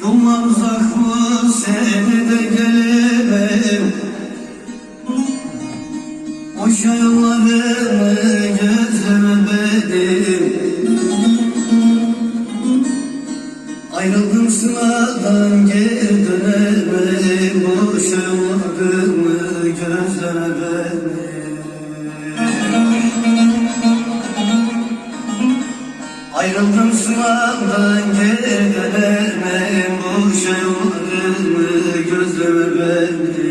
Yollar uzak mı? Seni de gelirim Boşa yollarını gözleme Ayrıldım sınadan geri dönemem Boşa yollarını gözleme. Ayrıldım sınavdan gelenler memur şey olur mu gözleme bende